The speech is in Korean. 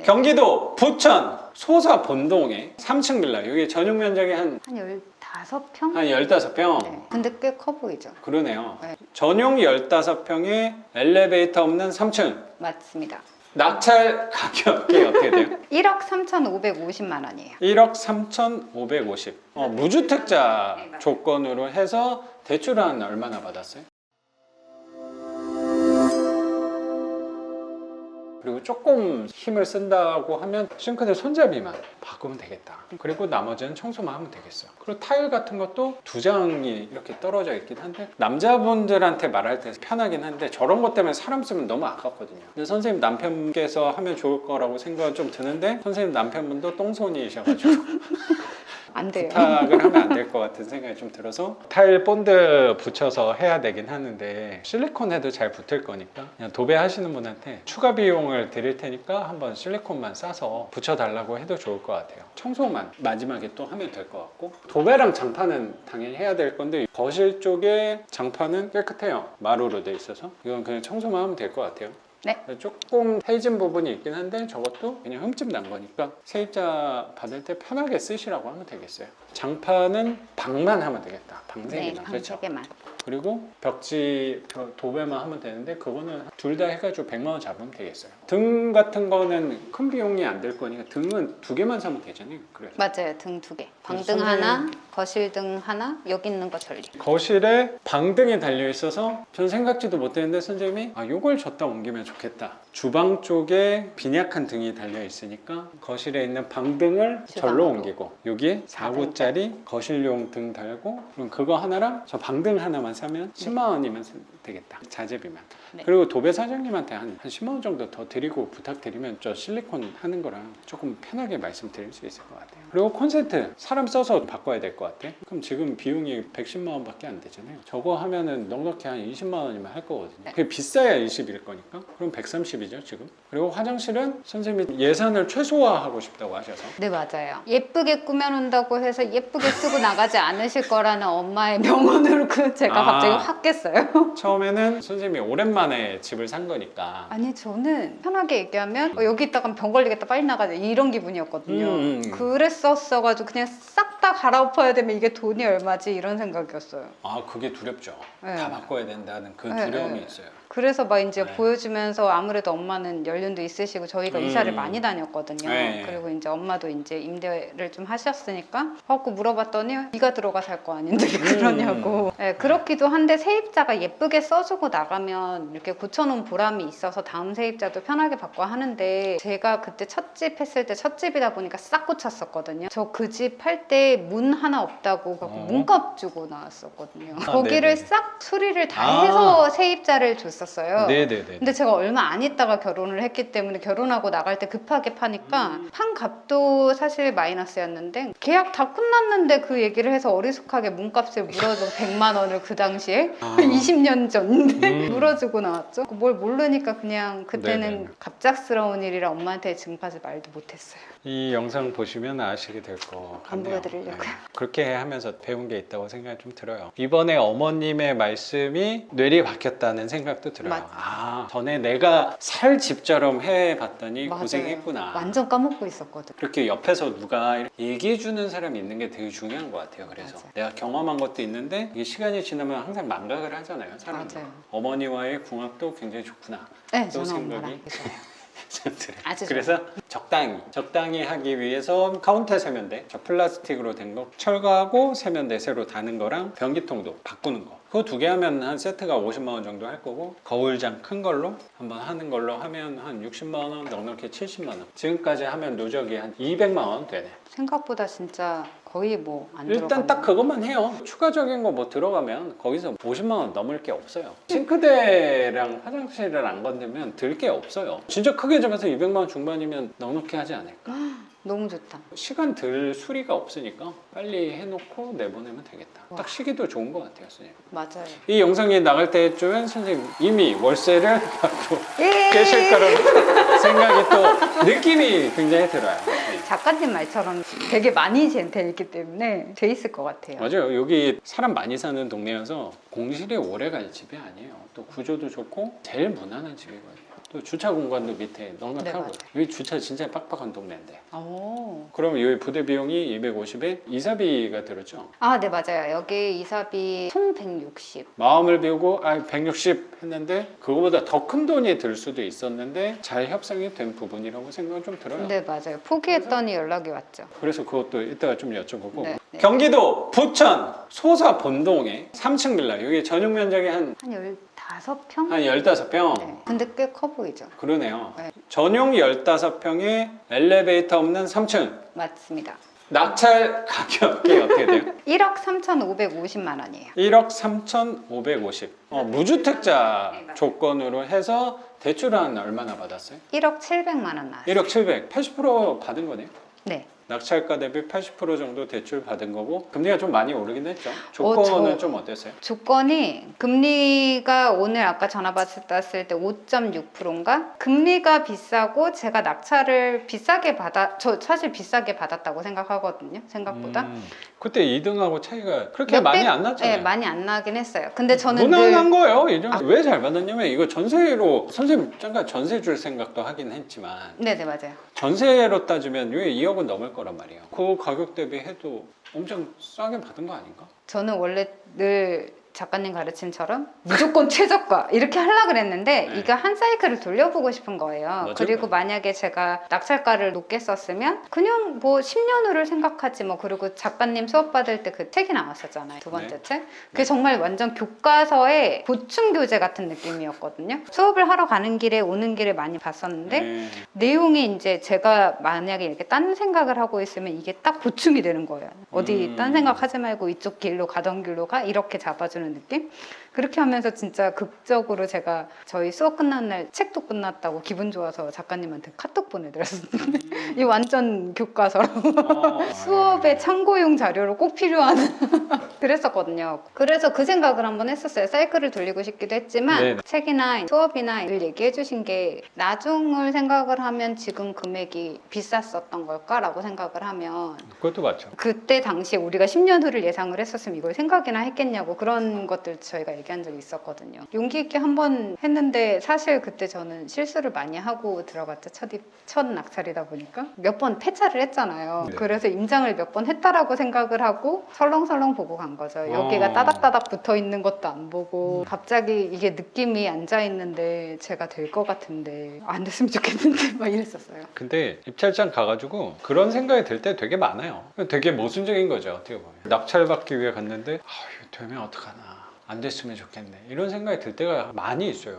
네. 경기도 부천 소사 본동에 3층 빌라 여기 전용 면적이 한, 한 15평? 한 15평 네. 근데 꽤 커 보이죠? 그러네요 네. 전용 15평에 엘리베이터 없는 3층 맞습니다. 낙찰 가격이 어떻게 돼요? 1억 3,550만 원이에요. 1억 3,550 어, 무주택자 네. 조건으로 해서 대출은 얼마나 받았어요? 그리고 조금 힘을 쓴다고 하면 싱크대 손잡이만 바꾸면 되겠다. 그리고 나머지는 청소만 하면 되겠어요. 그리고 타일 같은 것도 두 장이 이렇게 떨어져 있긴 한데 남자분들한테 말할 때 편하긴 한데 저런 것 때문에 사람 쓰면 너무 아깝거든요. 근데 선생님 남편께서 하면 좋을 거라고 생각은 좀 드는데 선생님 남편분도 똥손이셔가지고 안 돼요. 부탁을 하면 안 될 것 같은 생각이 좀 들어서 타일 본드 붙여서 해야 되긴 하는데 실리콘 해도 잘 붙을 거니까 그냥 도배하시는 분한테 추가 비용을 드릴 테니까 한번 실리콘만 싸서 붙여달라고 해도 좋을 것 같아요. 청소만 마지막에 또 하면 될 것 같고 도배랑 장판은 당연히 해야 될 건데 거실 쪽에 장판은 깨끗해요. 마루로 돼 있어서. 이건 그냥 청소만 하면 될 것 같아요 네. 조금 헤진 부분이 있긴 한데 저것도 그냥 흠집 난 거니까 세입자 받을 때 편하게 쓰시라고 하면 되겠어요. 장판은 방만 하면 되겠다. 방세 네, 개만 방 그렇죠. 3개만. 그리고 벽지 저 도배만 하면 되는데 그거는 둘 다 해가지고 100만 원 잡으면 되겠어요. 등 같은 거는 큰 비용이 안 될 거니까 등은 두 개만 사면 되잖아요. 그래서 맞아요. 등 두 개. 방등 선생님- 하나, 거실 등 하나, 여기 있는 거 전리. 거실에 방등이 달려 있어서 전 생각지도 못했는데 선생님이 아 요걸 줬다 옮기면 좋겠다 주방 쪽에 빈약한 등이 달려 있으니까 거실에 있는 방등을 절로. 옮기고 여기에 4구짜리 거실용 등 달고 그럼 그거 하나랑 저 방등 하나만 사면 10만 원이면 되겠다. 자재비만. 네. 그리고 도배 사장님한테 한, 한 10만 원 정도 더 드리고 부탁드리면 저 실리콘 하는 거랑 조금 편하게 말씀드릴 수 있을 것 같아요 그리고 콘센트 사람 써서 바꿔야 될 것 같아 그럼 지금 비용이 110만 원밖에 안 되잖아요 저거 하면은 넉넉히 한 20만 원이면 할 거거든요 그게 비싸야 20일 거니까 그럼 130이죠 지금 그리고 화장실은 선생님이 예산을 최소화하고 싶다고 하셔서 네, 맞아요. 예쁘게 꾸며놓는다고 해서 예쁘게 쓰고 나가지 않으실 거라는 엄마의 명언으로 그 제가 아. 갑자기 확 깼어요. 처음에는 선생님이 오랜만에 집을 산 거니까 아니 저는 편하게 얘기하면 어, 여기 있다가 병 걸리겠다 빨리 나가자 이런 기분이었거든요. 음, 음. 그랬 었어가지고 그냥 싹 다 갈아엎어야 되면 이게 돈이 얼마지 이런 생각이었어요. 아 그게 두렵죠 네. 다 바꿔야 된다는 그 네, 두려움이 네. 있어요 그래서 막 이제 네. 보여주면서 아무래도 엄마는 연륜도 있으시고 저희가 음. 이사를 많이 다녔거든요. 네. 그리고 이제 엄마도 이제 임대를 좀 하셨으니까 하고 물어봤더니 네가 들어가 살 거 아닌데 왜 음. 그러냐고. 네, 그렇기도 한데 세입자가 예쁘게 써주고 나가면 이렇게 고쳐놓은 보람이 있어서 다음 세입자도 편하게 받고 하는데 제가 그때 첫 집 했을 때 첫 집이다 보니까 싹 고쳤었거든요. 저 그 집 할 때 문 하나 없다고 어. 문값 주고 나왔었거든요. 아, 거기를 네네네. 싹 수리를 다 아. 해서 세입자를 줬 었어요. 네네네 근데 제가 얼마 안 있다가 결혼을 했기 때문에 결혼하고 나갈 때 급하게 파니까 음. 판 값도 사실 마이너스였는데 계약 다 끝났는데 그 얘기를 해서 어리숙하게 문값을 물어주고 100만 원을 그 당시에 아. 20년 전인데 음. 물어주고 나왔죠. 뭘 모르니까 그냥 그때는 네네네. 갑작스러운 일이라 엄마한테 지금까지 말도 못했어요. 이 영상 보시면 아시게 될것안 같네요. 보여드리려고요. 그렇게 하면서 배운 게 있다고 생각이 좀 들어요. 이번에 어머님의 말씀이 뇌리 박혔다는 생각도 들어요. 맞- 아, 전에 내가 살 집처럼 해봤더니 맞아요. 고생했구나. 완전 까먹고 있었거든. 그렇게 옆에서 누가 얘기해 주는 사람이 있는 게 되게 중요한 것 같아요. 그래서 맞아요. 내가 경험한 것도 있는데 이게 시간이 지나면 항상 망각을 하잖아요. 사람 맞아요. 어머니와의 궁합도 굉장히 좋구나. 네, 또 저는 생각이? 엄마랑 좋아요. 들어요. 아주 그래서 적당히 적당히 하기 위해서 카운터 세면대 저 플라스틱으로 된 거 철거하고 세면대 새로 다는 거랑 변기통도 바꾸는 거 그거 두 개 하면 한 세트가 50만 원 정도 할 거고 거울장 큰 걸로 한번 하는 걸로 하면 한 60만 원 넉넉히 70만 원. 지금까지 하면 누적이 한 200만 원 되네. 생각보다 진짜 거의 뭐안 일단 들어가는 딱 그것만 해요. 추가적인 거 뭐 들어가면 거기서 50만 원 넘을 게 없어요. 싱크대랑 화장실을 안 건들면 들 게 없어요. 진짜 크게 잡아서 200만 원 중반이면 넉넉히 하지 않을까 너무 좋다. 시간 들 수리가 없으니까 빨리 해놓고 내보내면 되겠다. 와. 딱 시기도 좋은 것 같아요, 선생님. 맞아요. 이 영상이 나갈 때쯤엔 선생님 이미 월세를 받고 예! 계실 거라는 생각이 또 느낌이 굉장히 들어요. 네. 작가님 말처럼 되게 많이 젠테 있기 때문에 돼 있을 것 같아요. 맞아요. 여기 사람 많이 사는 동네여서 공실이 오래 갈 집이 아니에요. 또 구조도 좋고 제일 무난한 집이거든요. 또 주차 공간도 밑에 넉넉하고 네. 여기 주차 진짜 빡빡한 동네인데 오. 그러면 여기 부대 비용이 250에 이사비가 들었죠 아, 네, 맞아요. 여기 이사비 총 160. 마음을 비우고 아, 160 했는데 그거보다 더 큰 돈이 들 수도 있었는데 잘 협상이 된 부분이라고 생각은 좀 들어요 네, 맞아요. 포기했더니 연락이 왔죠. 그래서 그것도 이따가 좀 여쭤보고 네, 네. 경기도 부천 소사 본동에 3층 빌라 여기 전용 면적이 한, 한 15평? 한 15평 네. 근데 꽤 커 보이죠? 그러네요 네. 전용 15평에 엘리베이터 없는 3층 맞습니다. 낙찰 가격이 어떻게 돼요? 1억 3,550만 원이에요. 1억 3,550 어, 무주택자 조건으로 해서 대출은 얼마나 받았어요? 1억 700만 원 나왔어요. 1억 700 80% 받은 거네요 네. 낙찰가 대비 80% 정도 대출 받은 거고 금리가 좀 많이 오르긴 했죠. 조건은 저- 좀 어땠어요? 조건이 금리가 오늘 아까 전화 받았을 때 5.6%인가? 금리가 비싸고 제가 낙찰을 비싸게 받아 저 사실 비싸게 받았다고 생각하거든요. 생각보다. 음, 그때 2등하고 차이가 그렇게 몇 많이 배? 안 났잖아요. 네, 많이 안 나긴 했어요. 근데 저는 무난한 늘 거예요. 이 정도. 왜잘 받았냐면 이거 전세로 선생님 잠깐 전세 줄 생각도 하긴 했지만 네, 네, 맞아요. 전세로 따지면 왜 2억은 넘을 거란 말이에요. 그 가격 대비 해도 엄청 싸게 받은 거 아닌가? 저는 원래 늘 작가님 가르침처럼 무조건 최저가 이렇게 하려고 그랬는데 네. 이거 한 사이클을 돌려보고 싶은 거예요. 맞아요. 그리고 만약에 제가 낙찰가를 높게 썼으면 그냥 뭐 10년 후를 생각하지 뭐 그리고 작가님 수업 받을 때 그 책이 나왔었잖아요. 두 번째 네. 책. 그게 정말 완전 교과서의 보충 교재 같은 느낌이었거든요. 수업을 하러 가는 길에 오는 길에 많이 봤었는데 네. 내용이 이제 제가 만약에 이렇게 딴 생각을 하고 있으면 이게 딱 보충이 되는 거예요. 어디 음. 딴 생각 하지 말고 이쪽 길로 가던 길로 가 이렇게 잡아주는 느낌? 그렇게 하면서 진짜 극적으로 제가 저희 수업 끝난 날 책도 끝났다고 기분 좋아서 작가님한테 카톡 보내드렸었는데 이 완전 교과서라고 어, 수업의 참고용 자료로 꼭 필요한 그랬었거든요. 그래서 그 생각을 한번 했었어요. 사이클을 돌리고 싶기도 했지만 네. 책이나 수업이나 늘 얘기해 주신 게 나중을 생각을 하면 지금 금액이 비쌌었던 걸까라고 생각을 하면 그것도 맞죠. 그때 당시에 우리가 10년 후를 예상을 했었으면 이걸 생각이나 했겠냐고 그런 것들 저희가 얘기한 적이 있었거든요. 용기 있게 한 번 했는데 사실 그때 저는 실수를 많이 하고 들어갔죠. 첫, 입, 첫 낙찰이다 보니까 몇 번 폐차를 했잖아요. 네. 그래서 임장을 몇 번 했다라고 생각을 하고 설렁설렁 보고 간 거죠. 여기가 어. 따닥따닥 붙어 있는 것도 안 보고 갑자기 이게 느낌이 앉아 있는데 제가 될 것 같은데 안 됐으면 좋겠는데 막 이랬었어요. 근데 입찰장 가가지고 그런 생각이 들 때 되게 많아요. 되게 모순적인 거죠. 어떻게 보면 낙찰 받기 위해 갔는데 아 이거 되면 어떡하나 안 됐으면 좋겠네 이런 생각이 들 때가 많이 있어요.